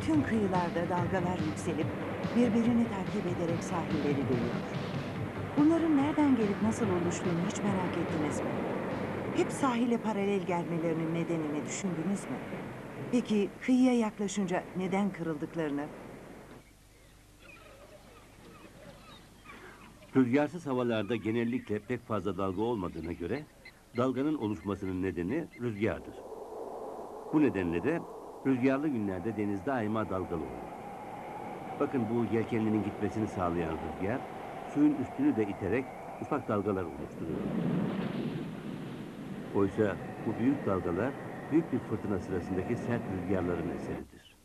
Bütün kıyılarda dalgalar yükselip birbirini takip ederek sahilleri dönüyor. Bunların nereden gelip nasıl oluştuğunu hiç merak ettiniz mi? Hep sahile paralel gelmelerinin nedenini düşündünüz mü? Peki kıyıya yaklaşınca neden kırıldıklarını, Rüzgarsız havalarda genellikle pek fazla dalga olmadığına göre dalganın oluşmasının nedeni rüzgardır. Bu nedenle de rüzgarlı günlerde deniz daima dalgalı olur. Bakın bu yelkenlinin gitmesini sağlayan rüzgar suyun üstünü de iterek ufak dalgalar oluşturuyor. Oysa bu büyük dalgalar büyük bir fırtına sırasındaki sert rüzgarların eseridir.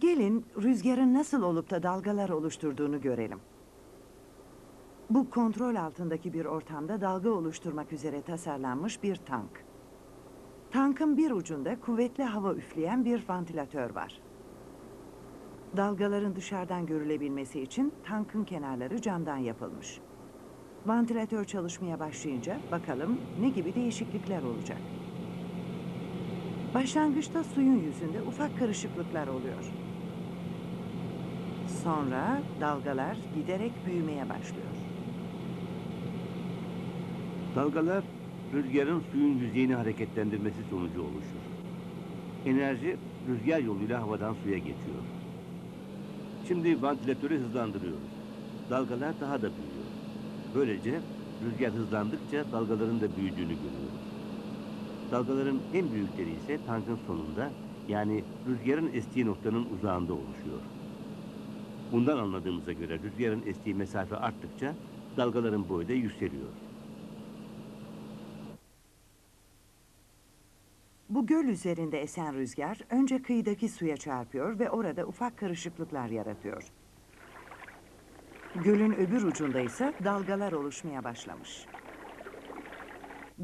gelin rüzgarın nasıl olup da dalgalar oluşturduğunu görelim. Bu kontrol altındaki bir ortamda dalga oluşturmak üzere tasarlanmış bir tank. Tankın bir ucunda kuvvetli hava üfleyen bir vantilatör var. Dalgaların dışarıdan görülebilmesi için tankın kenarları camdan yapılmış. Vantilatör çalışmaya başlayınca bakalım ne gibi değişiklikler olacak. Başlangıçta suyun yüzünde ufak karışıklıklar oluyor. Sonra dalgalar giderek büyümeye başlıyor. Dalgalar rüzgarın suyun yüzeyini hareketlendirmesi sonucu oluşur. Enerji rüzgar yoluyla havadan suya geçiyor. Şimdi vantilatörü hızlandırıyoruz. Dalgalar daha da büyüyor. Böylece rüzgar hızlandıkça dalgaların da büyüdüğünü görüyoruz. Dalgaların en büyükleri ise tankın sonunda yani rüzgarın estiği noktanın uzağında oluşuyor. Bundan anladığımıza göre rüzgarın estiği mesafe arttıkça dalgaların boyu da yükseliyor. Bu göl üzerinde esen rüzgar önce kıyıdaki suya çarpıyor ve orada ufak karışıklıklar yaratıyor. Gölün öbür ucunda ise dalgalar oluşmaya başlamış.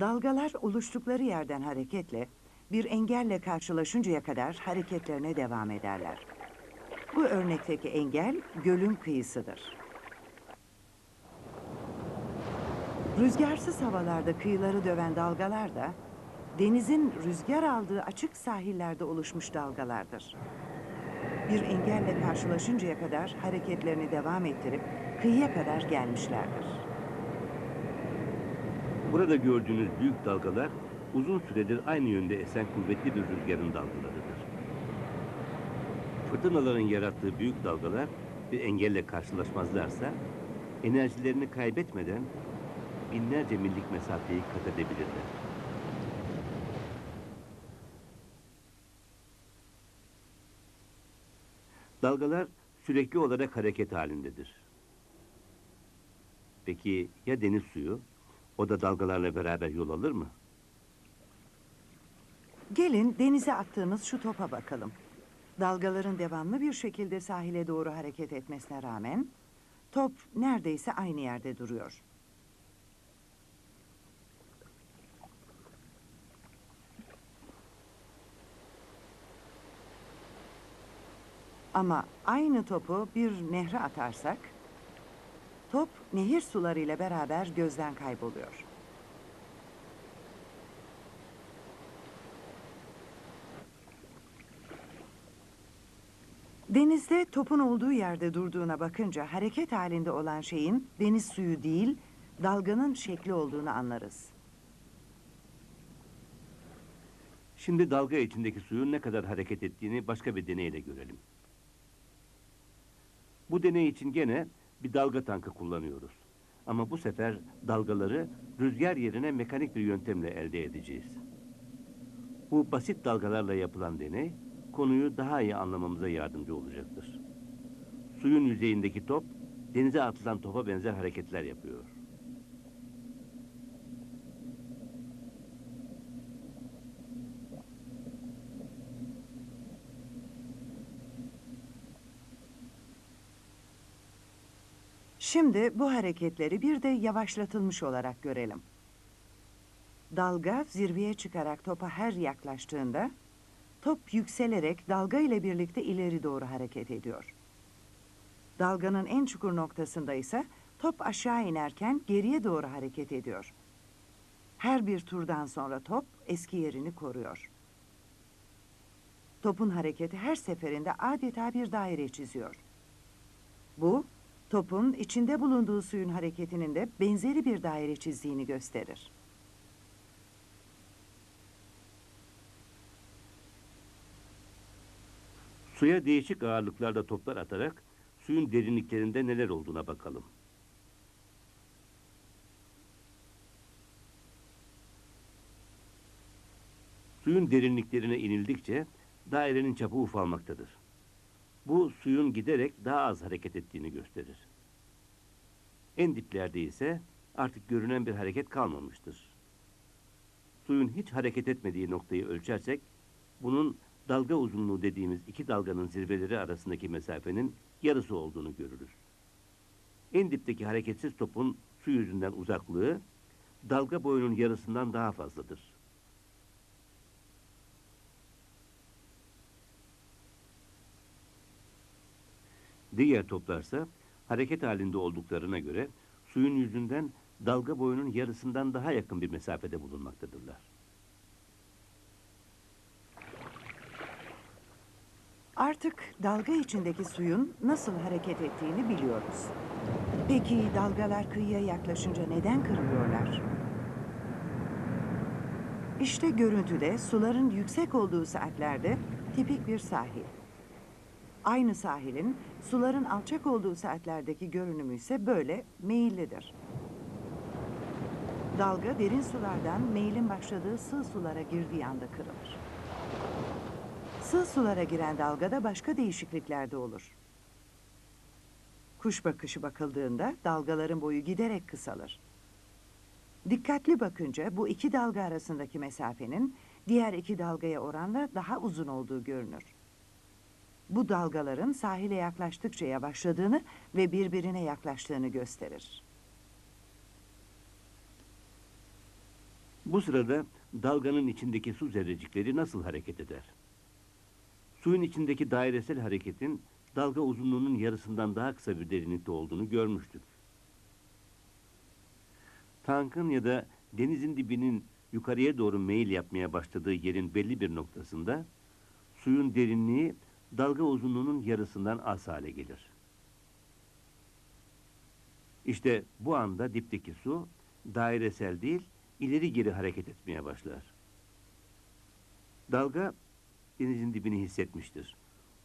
Dalgalar oluştukları yerden hareketle bir engelle karşılaşıncaya kadar hareketlerine devam ederler. Bu örnekteki engel gölün kıyısıdır. Rüzgarsız havalarda kıyıları döven dalgalar da denizin rüzgar aldığı açık sahillerde oluşmuş dalgalardır. Bir engelle karşılaşıncaya kadar hareketlerini devam ettirip kıyıya kadar gelmişlerdir. Burada gördüğünüz büyük dalgalar uzun süredir aynı yönde esen kuvvetli bir rüzgarın dalgalarıdır. Fırtınaların yarattığı büyük dalgalar bir engelle karşılaşmazlarsa enerjilerini kaybetmeden binlerce millik mesafeyi kat edebilirler. Dalgalar sürekli olarak hareket halindedir. Peki ya deniz suyu? O da dalgalarla beraber yol alır mı? Gelin denize attığımız şu topa bakalım. Dalgaların devamlı bir şekilde sahile doğru hareket etmesine rağmen top neredeyse aynı yerde duruyor. Ama aynı topu bir nehre atarsak top nehir sularıyla beraber gözden kayboluyor. Denizde topun olduğu yerde durduğuna bakınca hareket halinde olan şeyin deniz suyu değil, dalganın şekli olduğunu anlarız. Şimdi dalga içindeki suyun ne kadar hareket ettiğini başka bir deneyle görelim. Bu deney için gene bir dalga tankı kullanıyoruz. Ama bu sefer dalgaları rüzgar yerine mekanik bir yöntemle elde edeceğiz. Bu basit dalgalarla yapılan deney konuyu daha iyi anlamamıza yardımcı olacaktır. Suyun yüzeyindeki top denize atılan topa benzer hareketler yapıyor. Şimdi bu hareketleri bir de yavaşlatılmış olarak görelim. Dalga zirveye çıkarak topa her yaklaştığında top yükselerek dalga ile birlikte ileri doğru hareket ediyor. Dalganın en çukur noktasında ise top aşağı inerken geriye doğru hareket ediyor. Her bir turdan sonra top eski yerini koruyor. topun hareketi her seferinde adeta bir daire çiziyor. Bu, topun içinde bulunduğu suyun hareketinin de benzeri bir daire çizdiğini gösterir. Suya değişik ağırlıklarda toplar atarak suyun derinliklerinde neler olduğuna bakalım. Suyun derinliklerine inildikçe dairenin çapı ufalmaktadır. Bu suyun giderek daha az hareket ettiğini gösterir. En diplerde ise artık görünen bir hareket kalmamıştır. Suyun hiç hareket etmediği noktayı ölçersek bunun dalga uzunluğu dediğimiz iki dalganın zirveleri arasındaki mesafenin yarısı olduğunu görürüz. En dipteki hareketsiz topun su yüzünden uzaklığı dalga boyunun yarısından daha fazladır. Diğer toplarsa hareket halinde olduklarına göre suyun yüzünden dalga boyunun yarısından daha yakın bir mesafede bulunmaktadırlar. Artık dalga içindeki suyun nasıl hareket ettiğini biliyoruz. Peki dalgalar kıyıya yaklaşınca neden kırılıyorlar? İşte görüntüde suların yüksek olduğu saatlerde tipik bir sahil. Aynı sahilin suların alçak olduğu saatlerdeki görünümü ise böyle meyillidir. Dalga derin sulardan meylin başladığı sığ sulara girdiği anda kırılır. Sığ sulara giren dalgada başka değişiklikler de olur. Kuş bakışı bakıldığında dalgaların boyu giderek kısalır. Dikkatli bakınca bu iki dalga arasındaki mesafenin diğer iki dalgaya oranla daha uzun olduğu görünür. Bu dalgaların sahile yaklaştıkça yavaşladığını ve birbirine yaklaştığını gösterir. Bu sırada dalganın içindeki su zerrecikleri nasıl hareket eder? Suyun içindeki dairesel hareketin dalga uzunluğunun yarısından daha kısa bir derinlikte olduğunu görmüştük. Tankın ya da denizin dibinin yukarıya doğru meyil yapmaya başladığı yerin belli bir noktasında suyun derinliği dalga uzunluğunun yarısından az hale gelir. İşte bu anda dipteki su dairesel değil, ileri geri hareket etmeye başlar. Dalga denizin dibini hissetmiştir.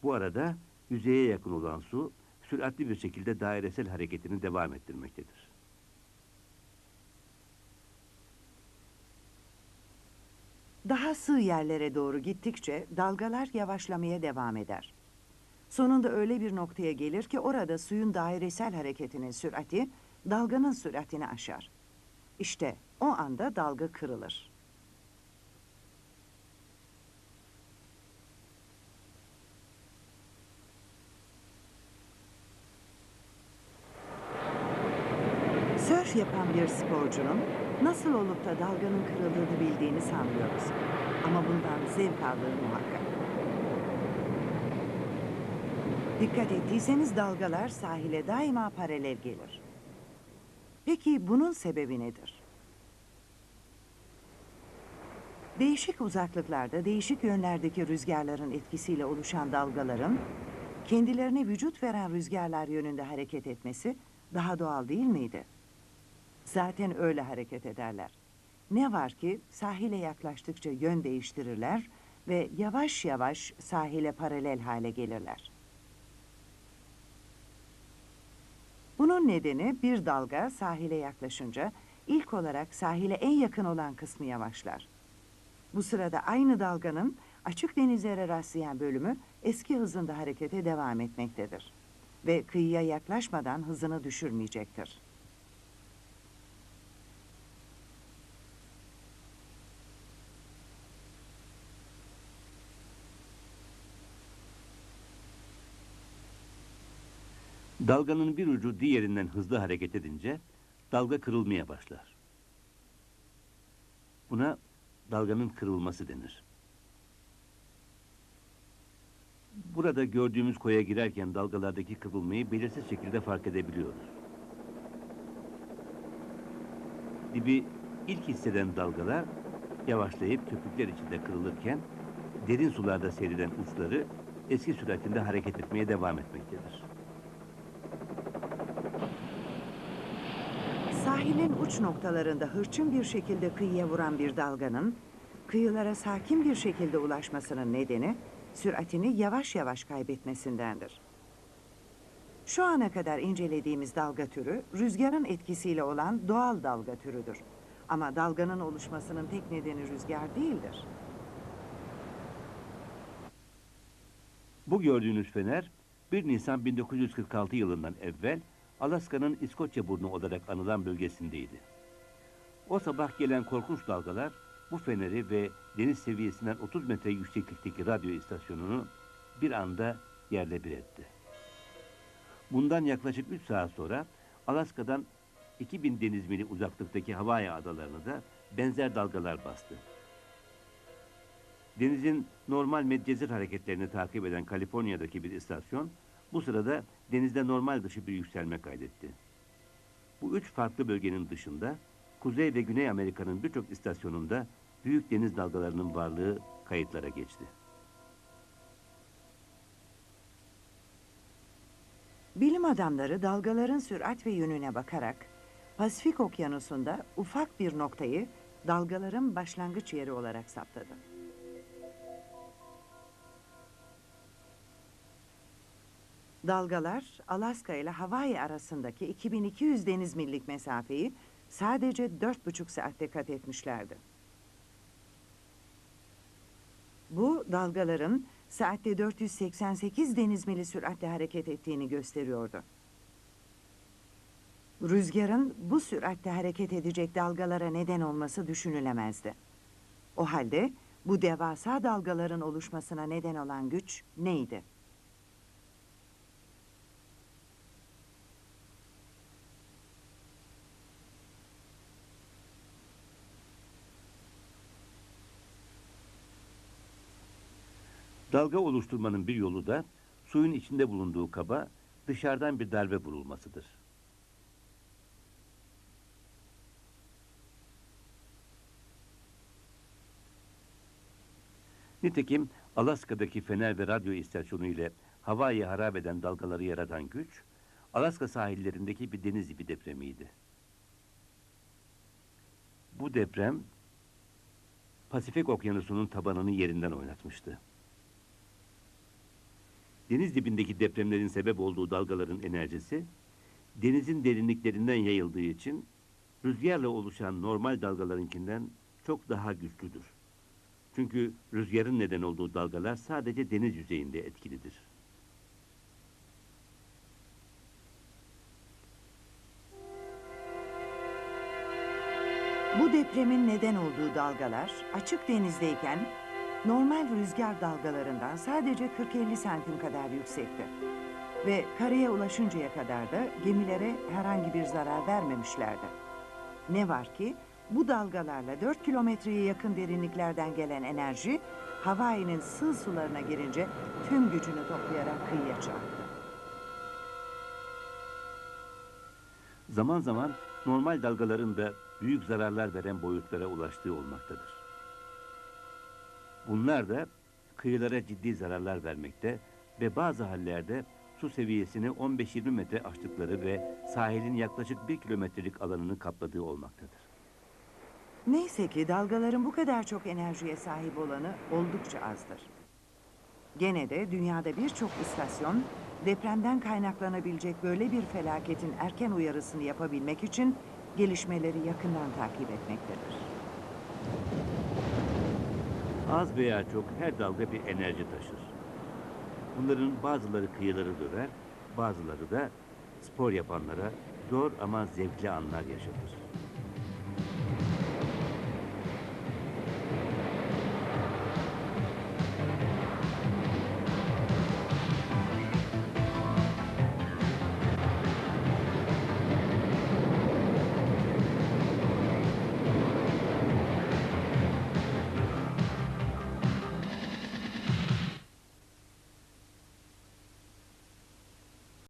Bu arada yüzeye yakın olan su süratli bir şekilde dairesel hareketini devam ettirmektedir. Daha sığ yerlere doğru gittikçe dalgalar yavaşlamaya devam eder. Sonunda öyle bir noktaya gelir ki orada suyun dairesel hareketinin sürati dalganın süratini aşar. İşte o anda dalga kırılır. Sörf yapan bir sporcunun nasıl olup da dalganın kırıldığını bildiğini sanmıyoruz. Ama bundan zevk aldığı muhakkak. Dikkat ettiyseniz dalgalar sahile daima paralel gelir. Peki bunun sebebi nedir? Değişik uzaklıklarda, değişik yönlerdeki rüzgarların etkisiyle oluşan dalgaların kendilerine vücut veren rüzgarlar yönünde hareket etmesi daha doğal değil miydi? Zaten öyle hareket ederler. Ne var ki sahile yaklaştıkça yön değiştirirler ve yavaş yavaş sahile paralel hale gelirler. Bunun nedeni bir dalga sahile yaklaşınca ilk olarak sahile en yakın olan kısmı yavaşlar. Bu sırada aynı dalganın açık denizlere rastlayan bölümü eski hızında harekete devam etmektedir. Ve kıyıya yaklaşmadan hızını düşürmeyecektir. Dalganın bir ucu diğerinden hızlı hareket edince dalga kırılmaya başlar. Buna dalganın kırılması denir. Burada gördüğümüz koya girerken dalgalardaki kırılmayı belirsiz şekilde fark edebiliyoruz. Dibi ilk hisseden dalgalar yavaşlayıp köpükler içinde kırılırken derin sularda seyreden uçları eski süratinde hareket etmeye devam etmektedir. Sahilin uç noktalarında hırçın bir şekilde kıyıya vuran bir dalganın kıyılara sakin bir şekilde ulaşmasının nedeni süratini yavaş yavaş kaybetmesindendir. Şu ana kadar incelediğimiz dalga türü rüzgarın etkisiyle olan doğal dalga türüdür. Ama dalganın oluşmasının tek nedeni rüzgar değildir. Bu gördüğünüz fener 1 Nisan 1946 yılından evvel Alaska'nın İskoçya burnu olarak anılan bölgesindeydi. O sabah gelen korkunç dalgalar bu feneri ve deniz seviyesinden 30 metre yükseklikteki radyo istasyonunu bir anda yerle bir etti. Bundan yaklaşık 3 saat sonra Alaska'dan 2000 deniz mili uzaklıktaki Hawaii adalarını da benzer dalgalar bastı. Denizin normal medcezir hareketlerini takip eden Kaliforniya'daki bir istasyon bu sırada denizde normal dışı bir yükselme kaydetti. Bu üç farklı bölgenin dışında Kuzey ve Güney Amerika'nın birçok istasyonunda büyük deniz dalgalarının varlığı kayıtlara geçti. Bilim adamları dalgaların sürat ve yönüne bakarak Pasifik Okyanusu'nda ufak bir noktayı dalgaların başlangıç yeri olarak saptadı. Dalgalar Alaska ile Hawaii arasındaki 2200 deniz millik mesafeyi sadece 4,5 saatte kat etmişlerdi. Bu dalgaların saatte 488 deniz mili süratle hareket ettiğini gösteriyordu. Rüzgarın bu süratle hareket edecek dalgalara neden olması düşünülemezdi. O halde bu devasa dalgaların oluşmasına neden olan güç neydi? Dalga oluşturmanın bir yolu da suyun içinde bulunduğu kaba dışarıdan bir darbe vurulmasıdır. Nitekim Alaska'daki fener ve radyo istasyonu ile Hawaii'yi harap eden dalgaları yaratan güç, Alaska sahillerindeki bir deniz dibi depremiydi. Bu deprem, Pasifik Okyanusu'nun tabanını yerinden oynatmıştı. Deniz dibindeki depremlerin sebep olduğu dalgaların enerjisi, denizin derinliklerinden yayıldığı için rüzgarla oluşan normal dalgalarınkinden çok daha güçlüdür. Çünkü rüzgarın neden olduğu dalgalar sadece deniz yüzeyinde etkilidir. Bu depremin neden olduğu dalgalar açık denizdeyken normal rüzgar dalgalarından sadece 40-50 santim kadar yüksekti. Ve karaya ulaşıncaya kadar da gemilere herhangi bir zarar vermemişlerdi. Ne var ki bu dalgalarla 4 kilometreye yakın derinliklerden gelen enerji Hawaii'nin sığ sularına girince tüm gücünü toplayarak kıyıya çarptı. Zaman zaman normal dalgaların da büyük zararlar veren boyutlara ulaştığı olmaktadır. Bunlar da kıyılara ciddi zararlar vermekte ve bazı hallerde su seviyesini 15-20 metre aştıkları ve sahilin yaklaşık 1 kilometrelik alanını kapladığı olmaktadır. Neyse ki dalgaların bu kadar çok enerjiye sahip olanı oldukça azdır. Gene de dünyada birçok istasyon depremden kaynaklanabilecek böyle bir felaketin erken uyarısını yapabilmek için gelişmeleri yakından takip etmektedir. Az veya çok her dalga bir enerji taşır. Bunların bazıları kıyıları döver, bazıları da spor yapanlara zor ama zevkli anlar yaşatır.